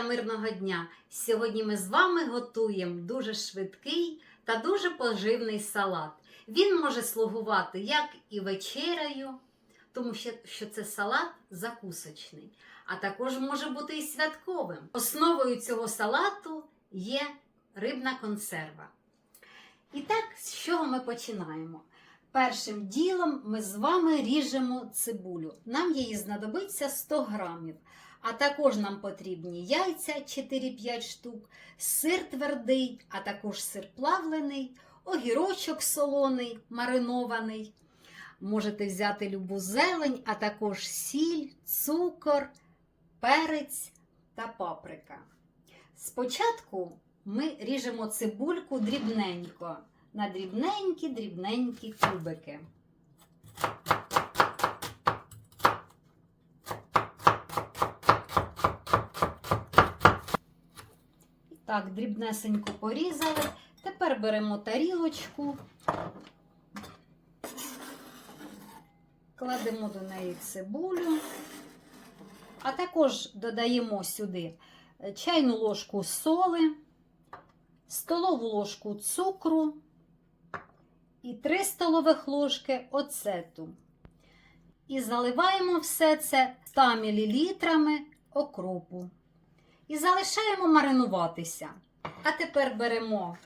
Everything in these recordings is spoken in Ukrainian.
та мирного дня! Сьогодні ми з вами готуємо дуже швидкий та дуже поживний салат. Він може слугувати як і вечерею, тому що, це салат закусочний, а також може бути і святковим. Основою цього салату є рибна консерва. І так, з чого ми починаємо? Першим ділом ми з вами ріжемо цибулю. Нам її знадобиться 100 грамів. А також нам потрібні яйця 4-5 штук, сир твердий, а також сир плавлений, огірочок солоний, маринований. Можете взяти любу зелень, а також сіль, цукор, перець та паприка. Спочатку ми ріжемо цибульку дрібненько на дрібненькі-дрібненькі кубики. Так, дрібнесенько порізали. Тепер беремо тарілочку, кладемо до неї цибулю, а також додаємо сюди чайну ложку соли, столову ложку цукру і 3 столових ложки оцету. І заливаємо все це 100 мл окропу. І залишаємо маринуватися. А тепер беремо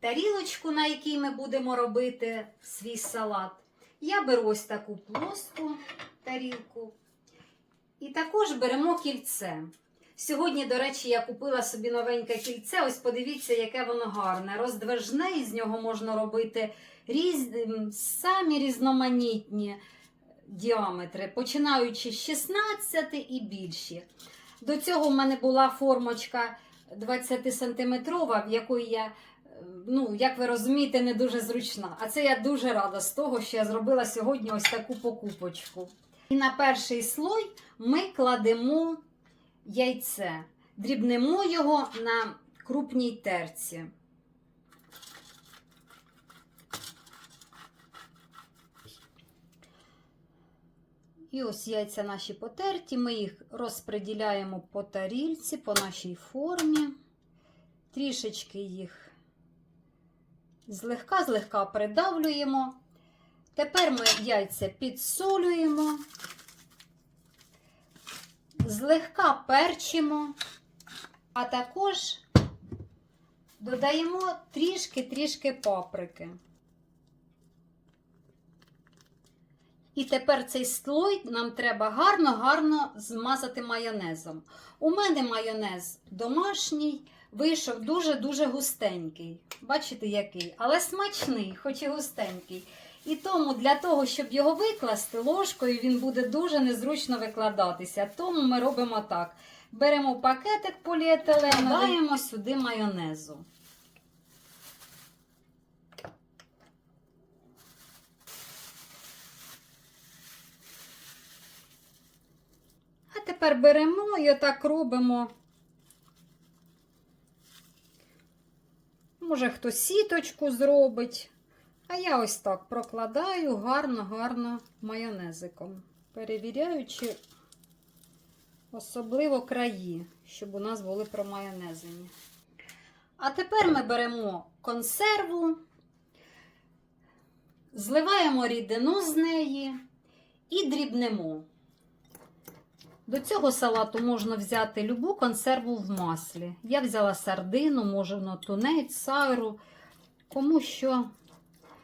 тарілочку, на якій ми будемо робити свій салат. Я беру ось таку плоску тарілку. І також беремо кільце. Сьогодні, до речі, я купила собі новеньке кільце. Ось подивіться, яке воно гарне. Роздвижне, і з нього можна робити різ... самі різноманітні діаметри, починаючи з 16 і більші. До цього в мене була формочка 20 сантиметрова, в якої я, ну, як ви розумієте, не дуже зручна. А це я дуже рада з того, що я зробила сьогодні ось таку покупочку. І на перший слой ми кладемо яйце, дрібнемо його на крупній терці. І ось яйця наші потерті, ми їх розподіляємо по тарільці, по нашій формі. Трішечки їх злегка-злегка придавлюємо. Тепер ми яйця підсолюємо, злегка перчимо, а також додаємо трішки-трішки паприки. І тепер цей слой нам треба гарно-гарно змазати майонезом. У мене майонез домашній, вийшов дуже-дуже густенький. Бачите, який? Але смачний, хоч і густенький. І тому для того, щоб його викласти ложкою, він буде дуже незручно викладатися. Тому ми робимо так: беремо пакетик поліетилену, даємо сюди майонезу. А тепер беремо і отак робимо. Може, хтось сіточку зробить. А я ось так прокладаю гарно-гарно майонезиком, перевіряючи особливо краї, щоб у нас були промайонезені. А тепер ми беремо консерву, зливаємо рідину з неї і дрібнемо. До цього салату можна взяти любу консерву в маслі. Я взяла сардину, можна тунець, сайру, кому що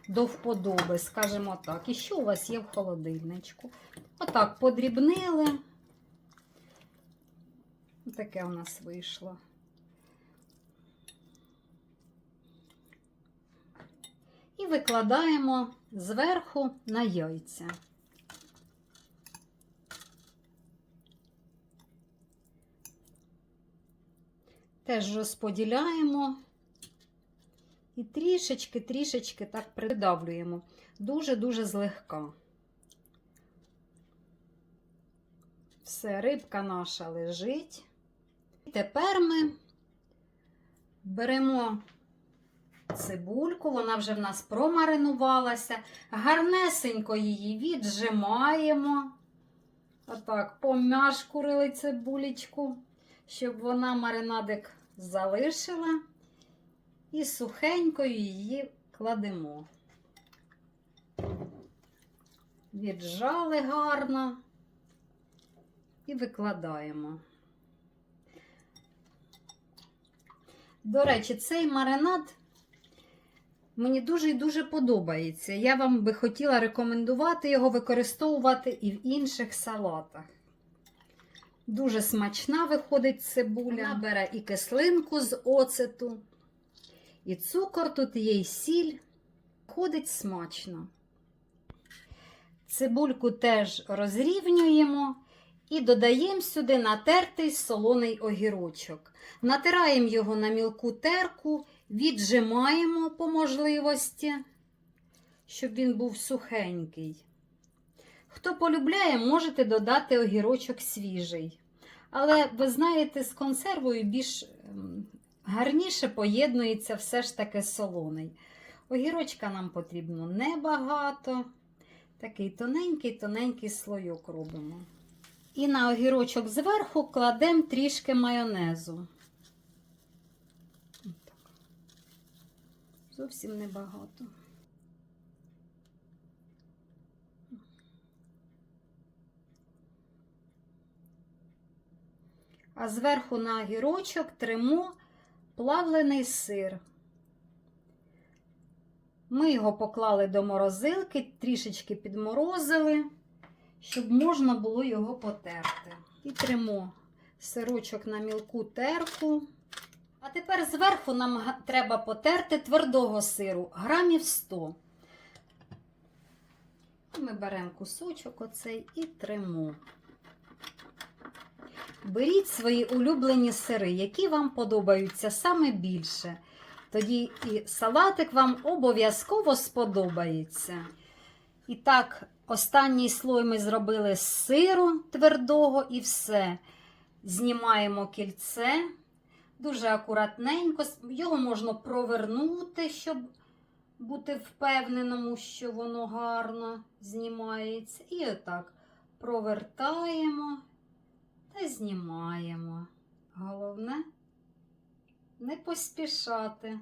до вподоби, скажімо так. І що у вас є в холодильничку? Отак подрібнили. Таке у нас вийшло. І викладаємо зверху на яйця. Теж розподіляємо і трішечки-трішечки так придавлюємо. Дуже-дуже злегка. Все, рибка наша лежить. І тепер ми беремо цибульку, вона вже в нас промаринувалася. Гарнесенько її віджимаємо. Отак, помяшкурили цибулечку, щоб вона маринадик залишила. І сухенькою її кладемо. Віджали гарно і викладаємо. До речі, цей маринад мені дуже і дуже подобається. Я вам би хотіла рекомендувати його використовувати і в інших салатах. Дуже смачна виходить цибуля. Вона бере і кислинку з оцету, і цукор, тут є і сіль. Ходить смачно. Цибульку теж розрівнюємо і додаємо сюди натертий солоний огірочок. Натираємо його на мілку терку, віджимаємо по можливості, щоб він був сухенький. Хто полюбляє, можете додати огірочок свіжий. Але ви знаєте, з консервою більш ем, гарніше поєднується все ж таки солоний. Огірочка нам потрібно небагато. Такий тоненький-тоненький слойок робимо. І на огірочок зверху кладемо трішки майонезу. Зовсім небагато. Зверху на огірочок тримо плавлений сир. Ми його поклали до морозилки, трішечки підморозили, щоб можна було його потерти. І тримо сирочок на мілку терку. А тепер зверху нам треба потерти твердого сиру, грамів 100. Ми беремо кусочок оцей і тримо. Беріть свої улюблені сири, які вам подобаються саме більше. Тоді і салатик вам обов'язково сподобається. І так, останній слой ми зробили з сиру твердого і все. Знімаємо кільце дуже акуратненько. Його можна провернути, щоб бути впевненому, що воно гарно знімається. І отак провертаємо та знімаємо. Головне не поспішати.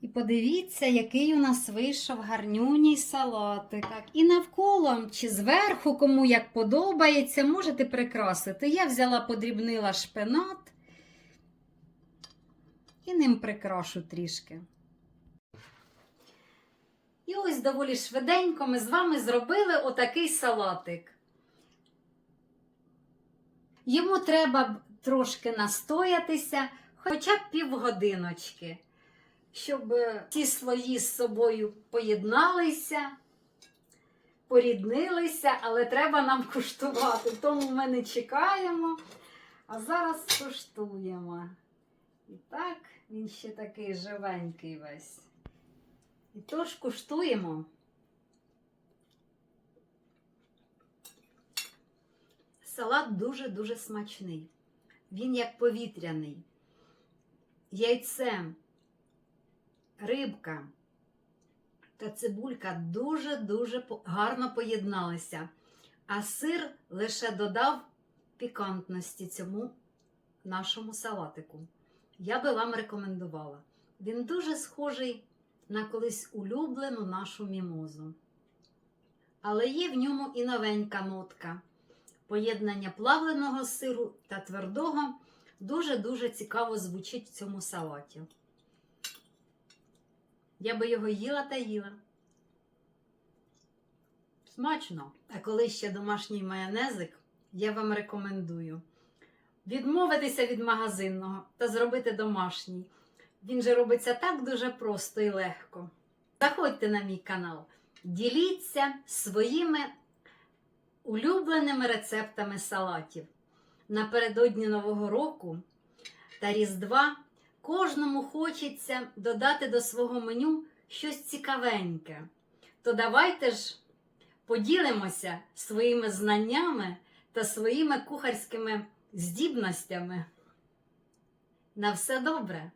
І подивіться, який у нас вийшов гарнюній салатик. Так, і навколо чи зверху, кому як подобається, можете прикрасити. Я взяла, подрібнила шпинат і ним прикрашу трішки. І ось доволі швиденько ми з вами зробили отакий салатик. Йому треба трошки настоятися, хоча б півгодиночки, щоб е, ті слої з собою поєдналися, поріднилися, але треба нам куштувати. Тому ми не чекаємо, а зараз куштуємо. І так, він ще такий живенький весь. І тож куштуємо. Салат дуже-дуже смачний. Він як повітряний. Яйце, рибка та цибулька дуже-дуже гарно поєдналися. А сир лише додав пікантності цьому нашому салатику. Я би вам рекомендувала. Він дуже схожий на колись улюблену нашу мімозу. Але є в ньому і новенька нотка. Поєднання плавленого сиру та твердого дуже-дуже цікаво звучить в цьому салаті. Я би його їла та їла. Смачно. А коли ще домашній майонезик, я вам рекомендую відмовитися від магазинного та зробити домашній. Він же робиться так дуже просто і легко. Заходьте на мій канал, діліться своїми улюбленими рецептами салатів. Напередодні Нового року та Різдва кожному хочеться додати до свого меню щось цікавеньке. То давайте ж поділимося своїми знаннями та своїми кухарськими здібностями. На все добре!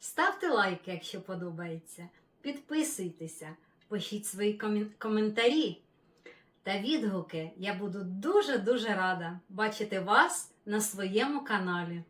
Ставте лайки, якщо подобається. Підписуйтеся, пишіть свої коментарі. Та відгуки. Я буду дуже-дуже рада бачити вас на своєму каналі.